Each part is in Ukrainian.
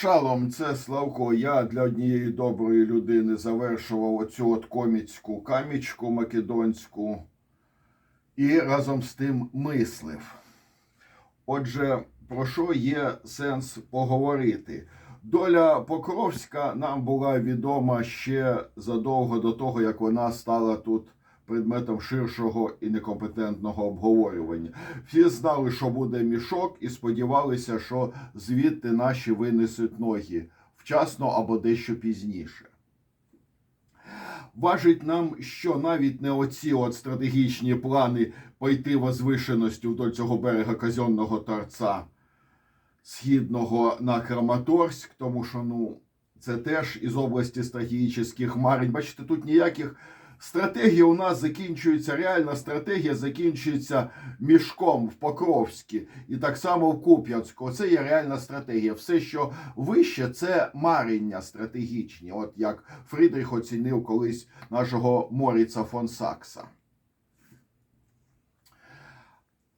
Шалом, це Славко. Я для однієї доброї людини завершував оцю от коміцьку камічку македонську і разом з тим мислив. Отже, про що є сенс поговорити? Доля Покровська нам була відома ще задовго до того, як вона стала тут предметом ширшого і некомпетентного обговорювання. Всі знали, що буде мішок, і сподівалися, що звідти наші винесуть ноги вчасно або дещо пізніше. Важить нам, що навіть не оці от стратегічні плани пойти возвишеністю вдоль цього берега казенного торця східного на Краматорськ, тому що ну, це теж із області стратегічних марень. Бачите, тут ніяких стратегій у нас закінчується, реальна стратегія закінчується мішком в Покровській і так само в Куп'янську. Це є реальна стратегія. Все, що вище, це марення стратегічні, от як Фрідріх оцінив колись нашого Моріца фон Сакса.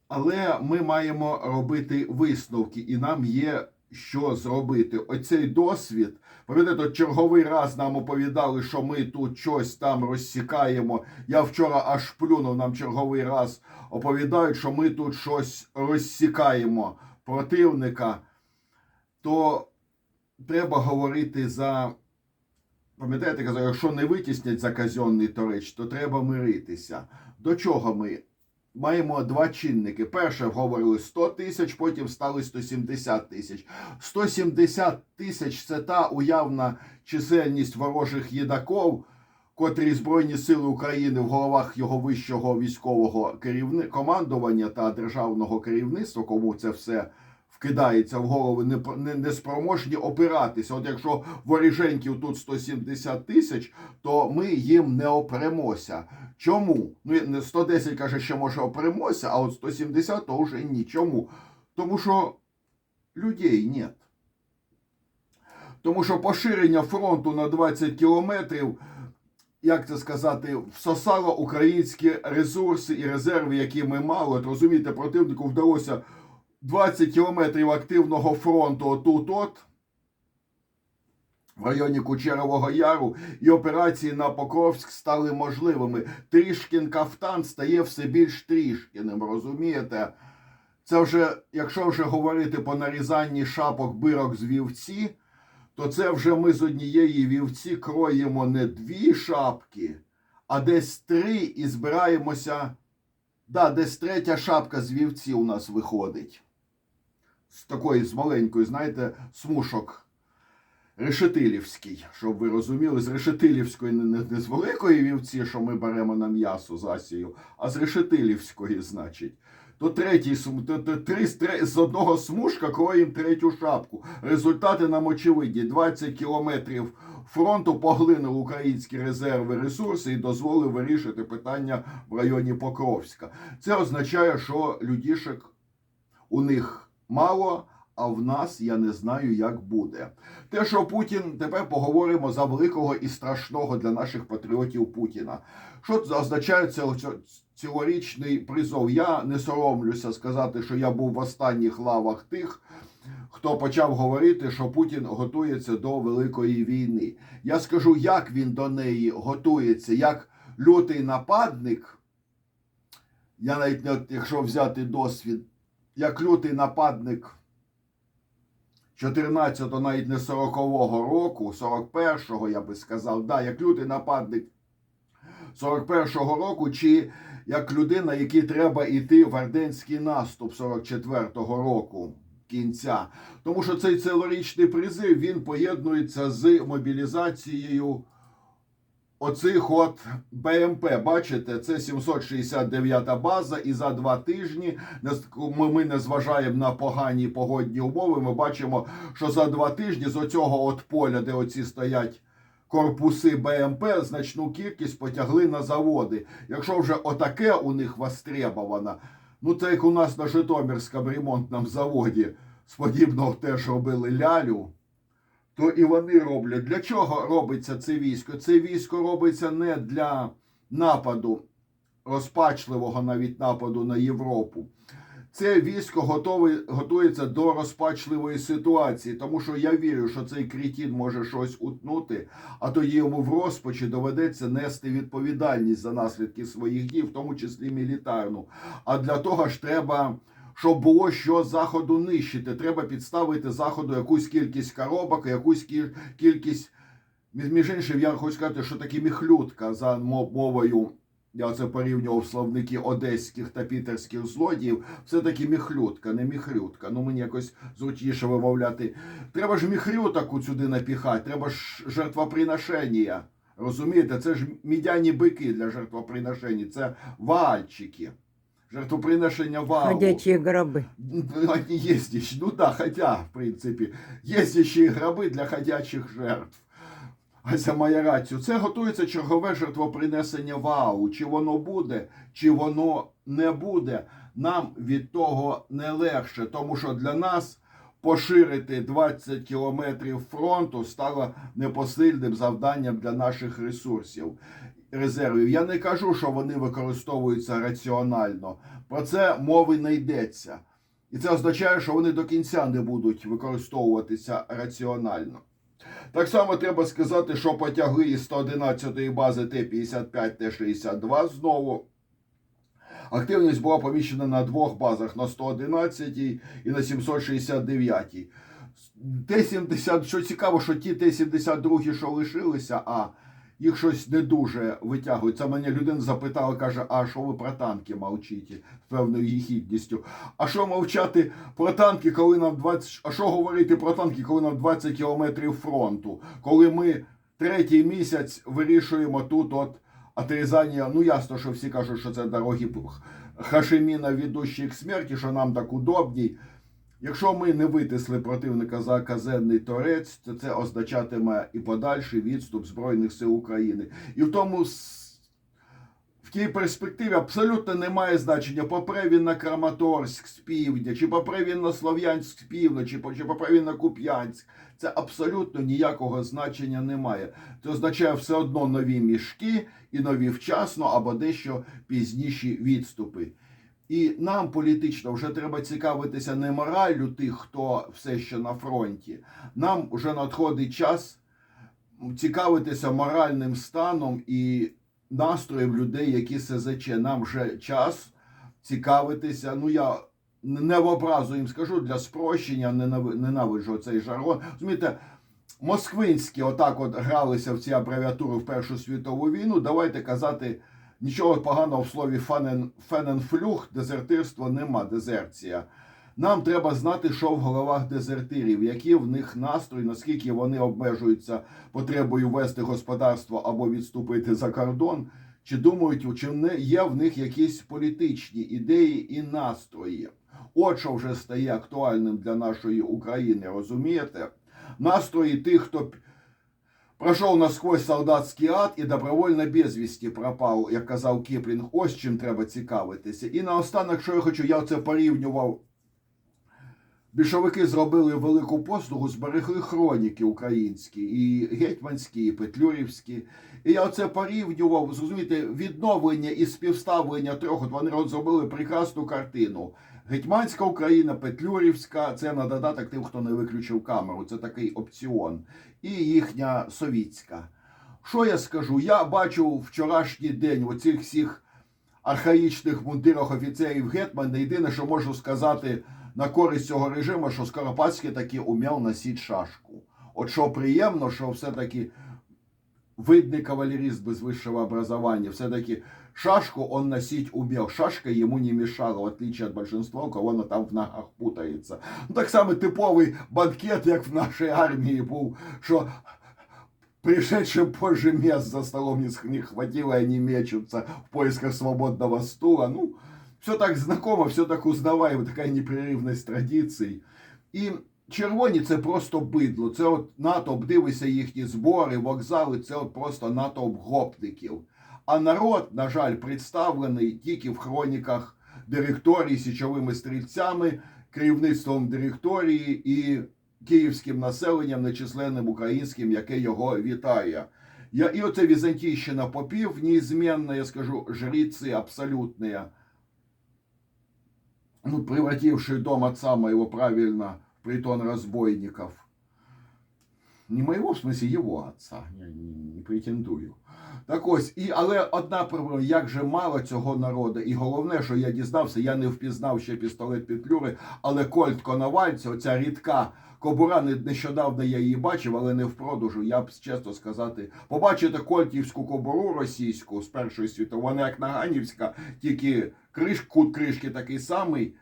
Але ми маємо робити висновки, і нам є що зробити. Оцей досвід. Пам'ятаєте, черговий раз нам оповідали, що ми тут щось там розсікаємо. Я вчора аж плюнув нам черговий раз оповідають, що ми тут щось розсікаємо противника. То треба говорити за. Пам'ятаєте, казав, якщо не витіснять за казенний тореч, то треба миритися. До чого ми? Маємо два чинники. Перше говорили 100 тисяч, потім стали 170 тисяч. 170 тисяч це та уявна чисельність ворожих їдаков, котрі Збройні Сили України в головах його вищого військового керівни... командування та державного керівництва, кому це все вкидається в голови, не, не, не спроможні опиратися. От якщо воріженьків тут 170 тисяч, то ми їм не опремося. Чому? Ну, не 110 каже, що може опремося, а от 170 то вже ні. Чому? Тому що людей нет. Тому що поширення фронту на 20 кілометрів, як це сказати, всосало українські ресурси і резерви, які ми мали. От розумієте, противнику вдалося 20 кілометрів активного фронту отут-от. В районі Кучерового Яру і операції на Покровськ стали можливими. Трішкін кафтан стає все більш трішкіним, розумієте? Це вже, якщо вже говорити по нарізанні шапок бирок з вівці, то це вже ми з однієї вівці кроїмо не дві шапки, а десь три і збираємося. Да, десь третя шапка з вівці у нас виходить. З такої, з маленької, знаєте, смушок. Решетилівський, щоб ви розуміли, з Решетилівської, не, не, не з великої вівці, що ми беремо на м'ясо з Асію, а з Решетилівської, значить. То третій то, то, три, три- з одного смужка кроїм третю шапку. Результати нам очевидні. 20 кілометрів фронту поглинув українські резерви ресурси і дозволив вирішити питання в районі Покровська. Це означає, що людішек у них мало. А в нас я не знаю, як буде. Те, що Путін, тепер поговоримо за великого і страшного для наших патріотів Путіна. Що це означає цілорічний призов? Я не соромлюся сказати, що я був в останніх лавах тих, хто почав говорити, що Путін готується до великої війни. Я скажу, як він до неї готується, як лютий нападник. Я навіть якщо взяти досвід, як лютий нападник. 14-го, навіть не 40-го року, 41-го, я би сказав, да, як лютий нападник 41-го року, чи як людина, якій треба йти в Арденський наступ 44-го року кінця. Тому що цей цілорічний призив він поєднується з мобілізацією оцих от БМП. Бачите, це 769 база, і за два тижні ми, не зважаємо на погані погодні умови. Ми бачимо, що за два тижні з оцього от поля, де оці стоять корпуси БМП, значну кількість потягли на заводи. Якщо вже отаке у них востребовано, ну це як у нас на Житомирському ремонтному заводі з теж робили лялю то і вони роблять. Для чого робиться це військо? Це військо робиться не для нападу, розпачливого навіть нападу на Європу. Це військо готове, готується до розпачливої ситуації, тому що я вірю, що цей крітін може щось утнути, а тоді йому в розпачі доведеться нести відповідальність за наслідки своїх дій, в тому числі мілітарну. А для того ж треба, щоб було що заходу нищити. Треба підставити заходу якусь кількість коробок, якусь кількість. Між іншим, я хочу сказати, що таке міхлютка за мовою. Я це порівнював словники одеських та пітерських злодіїв. Все таки міхлютка, не міхрютка. Ну мені якось зручніше вимовляти. Треба ж міхрюток сюди напіхати, треба ж жертвоприношення. Розумієте, це ж мідяні бики для жертвоприношення, це вальчики. Жертвоприношення валу. Ходячие гробы. Они еще, ну да, хотя, в ще й граби для ходячих жертв. А це моя рація. Це готується чергове жертвопринесення вау. Чи воно буде, чи воно не буде. Нам від того не легше, тому що для нас поширити 20 кілометрів фронту стало непосильним завданням для наших ресурсів. Резервів. Я не кажу, що вони використовуються раціонально. Про це мови не йдеться. І це означає, що вони до кінця не будуть використовуватися раціонально. Так само треба сказати, що потягли із 111-ї бази Т-55, Т-62 знову. Активність була поміщена на двох базах на 111 і на 769. Т-70, що цікаво, що ті Т-72, що лишилися, а їх щось не дуже витягують. Це мене людина запитала, каже, а що ви про танки мовчите? З певною їхідністю. А що мовчати про танки, коли нам 20... А що говорити про танки, коли нам 20 кілометрів фронту? Коли ми третій місяць вирішуємо тут от отрізання, ну ясно, що всі кажуть, що це дороги Хашиміна, ведущі к смерті, що нам так удобній. Якщо ми не витисли противника за казенний торець, то це означатиме і подальший відступ Збройних сил України. І в тому в тій перспективі абсолютно немає значення, попре він на Краматорськ з півдня, чи попре він на Слов'янськ з півночі, чи попре він на Куп'янськ. Це абсолютно ніякого значення немає. Це означає все одно нові мішки і нові вчасно або дещо пізніші відступи. І нам політично вже треба цікавитися не мораллю тих, хто все ще на фронті. Нам вже надходить час цікавитися моральним станом і настроєм людей, які СЗЧ. Нам вже час цікавитися. Ну я не в образу їм скажу для спрощення, ненавиджу цей жаргон. Розумієте, москвинські отак от гралися в ці абревіатури в Першу світову війну. Давайте казати. Нічого поганого в слові фененфлюх, дезертирство нема, дезерція. Нам треба знати, що в головах дезертирів, які в них настрої, наскільки вони обмежуються потребою вести господарство або відступити за кордон, чи думають, чи не є в них якісь політичні ідеї і настрої. От вже стає актуальним для нашої України, розумієте? Настрої тих, хто Пройшов насквозь солдатський ад і добровольно безвісті пропав, як казав Кіплінг. Ось чим треба цікавитися. І наостанок, що я хочу, я це порівнював. Більшовики зробили велику послугу, зберегли хроніки українські, і гетьманські, і петлюрівські. І я це порівнював, зрозумієте, відновлення і співставлення трьох. От вони зробили прекрасну картину. Гетьманська Україна, Петлюрівська, це на додаток тим, хто не виключив камеру. Це такий опціон. І їхня совітська. Що я скажу? Я бачу вчорашній день оцих всіх архаїчних мундирах офіцерів Гетмана. Єдине, що можу сказати на користь цього режиму, що Скоропадський таки умів носити шашку. От що приємно, що все-таки видный кавалерист без высшего образования, все-таки шашку он носить умел. Шашка ему не мешала, в отличие от большинства, у кого она там в ногах путается. Ну, так само типовий банкет, як в нашій армії був, що пришедшим позже мест за столом не хватило, они мечутся в поисках свободного стула. Ну, все так знакомо, все так узнаваемо, така непреривність традицій. І червоні це просто бидло. Це от натовп, дивися їхні збори, вокзали, це от просто натовп гопників. А народ, на жаль, представлений тільки в хроніках директорії січовими стрільцями, керівництвом директорії і київським населенням, нечисленним українським, яке його вітає. Я, і оце Візантійщина попів, неізменно, я скажу, жриці абсолютні. ну, превративший дом отца моего правильно в притон разбойников. Не моего, в смысле, его отца. Я не, претендую. Так ось, і, але одна як же мало цього народу. І головне, що я дізнався, я не впізнав ще пістолет Петлюри, але Кольт Коновальця, оця рідка кобура, не- нещодавно я її бачив, але не в продажу. Я б чесно сказати, побачите кольтівську кобуру російську з Першої світової, вона як Наганівська, тільки криш, кут кришки такий самий.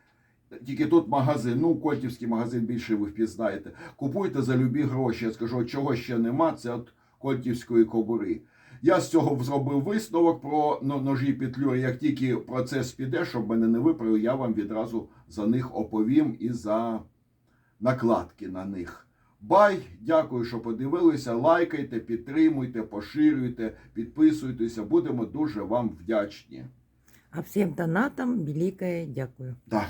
Тільки тут магазин, ну, Кольтівський магазин більше ви впізнаєте. Купуйте за любі гроші. Я скажу, чого ще нема, це от Кольтівської кобури. Я з цього зробив висновок про ножі петлюри. Як тільки процес піде, щоб мене не виправив, я вам відразу за них оповім і за накладки на них. Бай, дякую, що подивилися. Лайкайте, підтримуйте, поширюйте, підписуйтеся. Будемо дуже вам вдячні. А всім донатам велике дякую. Так.